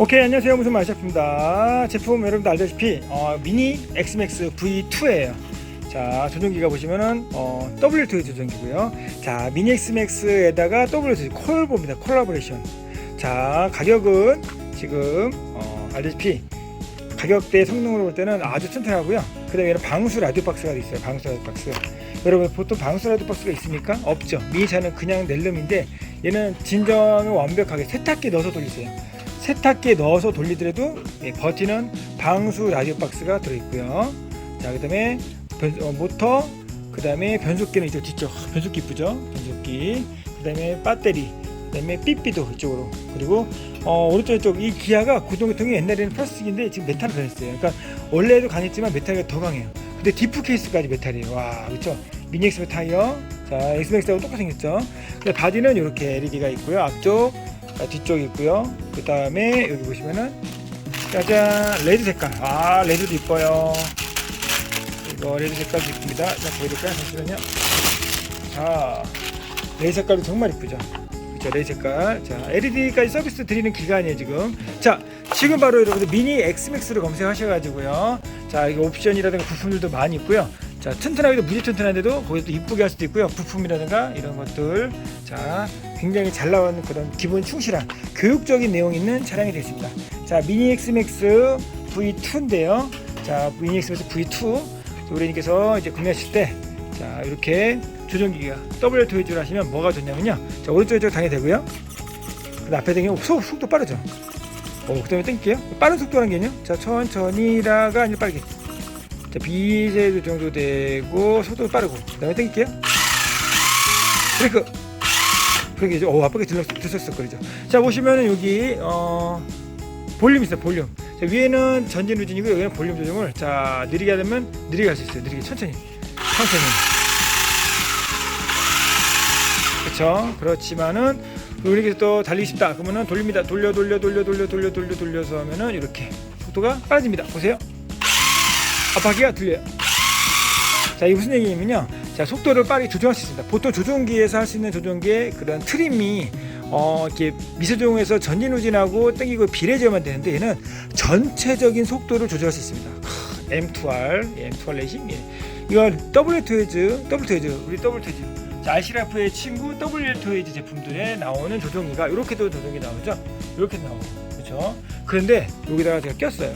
오케이 안녕하세요. 무슨 마이샤프입니다. 제품 여러분들 알다시피 어, 미니 엑스맥스 V2예요. 자 조종기가 보시면은 어, W2 조종기고요. 자 미니 엑스맥스에다가 W2 콜보입니다. 콜라보레이션. 자 가격은 지금 어, 알다시피 가격대 성능으로 볼 때는 아주 튼튼하고요. 그 다음에 방수 라디오 박스가 있어요. 방수 라디오 박스. 여러분 보통 방수 라디오 박스가 있습니까? 없죠. 미니 차는 그냥 넬름인데 얘는 진정을 완벽하게 세탁기에 넣어서 돌리세요 세탁기에 넣어서 돌리더라도 예, 버티는 방수 라디오 박스가 들어있고요. 자, 그 다음에 변, 어, 모터, 그 다음에 변속기는 이쪽 뒤쪽 아, 변속기 이쁘죠? 변속기, 그 다음에 배터리, 그 다음에 삐삐도 이쪽으로 그리고 어, 오른쪽 쪽이 기아가 구동계통이 옛날에는 플라스틱인데 지금 메탈로 변했어요. 그러니까 원래도 강했지만 메탈이 더 강해요. 근데 디프 케이스까지 메탈이에요. 와, 그렇죠? 미니 엑스 타이어, 자 엑스맥스하고 똑같이 생겼죠. 근데 바디는 이렇게 LED가 있고요. 앞쪽 자, 뒤쪽 있고요. 그 다음에 여기 보시면은 짜잔 레드 색깔. 아 레드도 이뻐요. 이거 레드 색깔도 이쁩니다. 자 보여드릴까요? 잠시만요. 자 레드 색깔도 정말 이쁘죠. 그렇죠 레드 색깔. 자 LED까지 서비스 드리는 기간이에요 지금. 자 지금 바로 여러분들 미니 엑스맥스를 검색하셔가지고요. 자 이거 옵션이라든가 부품들도 많이 있고요. 자 튼튼하기도 무지 튼튼한데도 거기서 이쁘게 할 수도 있고요 부품이라든가 이런 것들 자 굉장히 잘 나오는 그런 기본 충실한 교육적인 내용 있는 차량이 되겠습니다. 자 미니 엑스맥스 V2인데요. 자 미니 엑스맥스 V2 우리님께서 이제 구매하실 때 자 이렇게 조종기가 W 토이즈를 하시면 뭐가 좋냐면요. 자 오른쪽에 저 당연히 되고요. 그 앞에 되면 속, 속도 빠르죠. 어, 그 다음에 땡길게요. 빠른 속도라는 게요. 자 천천히라가 아니라 빠르게. 자, 비제도 정도 되고 속도 빠르고. 그 다음에 땡길게요. 브레이크 브레이크죠 오 아빠가 들렀, 들었었거리죠. 자 보시면은 여기 어 볼륨 있어요 볼륨. 자, 위에는 전진 루진이고 여기는 볼륨 조정을 자 느리게 하려면 느리게 할 수 있어요. 느리게. 천천히. 천천히. 그렇죠 그렇지만은 우리 또 달리기 쉽다. 그러면은 돌립니다. 돌려 돌려 돌려 돌려 돌려 돌려 돌려서 하면은 이렇게 속도가 빨라집니다. 보세요. 앞바퀴가 들려요. 자, 이 무슨 얘기냐면요. 자, 속도를 빠르게 조정할 수 있습니다. 보통 조종기에서 할 수 있는 조종기의 그런 트림이 어, 이렇게 미세조종에서 전진 후진하고 땡기고 비례제어만 되는데 얘는 전체적인 속도를 조절할 수 있습니다. 크, M2R, 예, M2R 레이싱. 예. 이거 W2H, W2H, 우리 W2H. 자, RC라프의 친구 W2H 제품들에 나오는 조종기가 이렇게도 조종기 나오죠. 이렇게 나오고, 그렇죠? 그런데 여기다가 제가 꼈어요.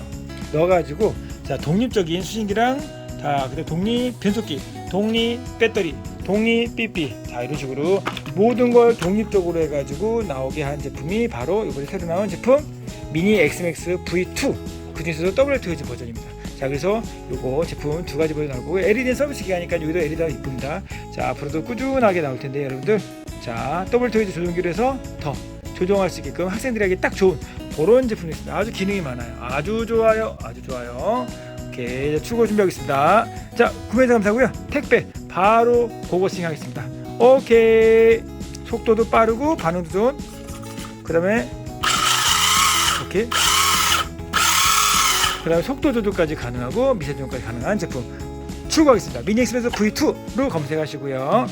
넣어 가지고 자 독립적인 수신기랑 자 그다음 독립 변속기, 독립 배터리, 독립 삐삐 자 이런 식으로 모든 걸 독립적으로 해가지고 나오게 한 제품이 바로 이번에 새로 나온 제품 미니 엑스맥스 V2 그 중에서도 W2H 버전입니다. 자 그래서 요거 제품 두 가지 버전 나오고 LED 서비스 기간이니까 여기도 LED가 이쁩니다. 자 앞으로도 꾸준하게 나올 텐데 여러분들 자 W2H 조종기로 해서 더 조종할 수 있게끔 학생들에게 딱 좋은 그런 제품이 있습니다. 아주 기능이 많아요. 아주 좋아요. 아주 좋아요. 오케이. 출고 준비하겠습니다. 자, 구매자 감사고요. 택배 바로 고고싱 하겠습니다. 오케이. 속도도 빠르고 반응도 좋은. 그 다음에 오케이. 그다음에 속도 조절까지 가능하고 미세 조절까지 가능한 제품 출고하겠습니다. 미니 엑스프레스 V2로 검색하시고요.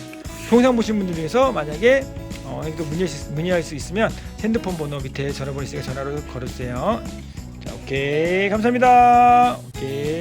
동상 보신 분들 중에서 만약에 어, 문의할 수 있으면 핸드폰 번호 밑에 전화번호 있으니까 전화로 걸어주세요. 자, 오케이. 감사합니다. 오케이.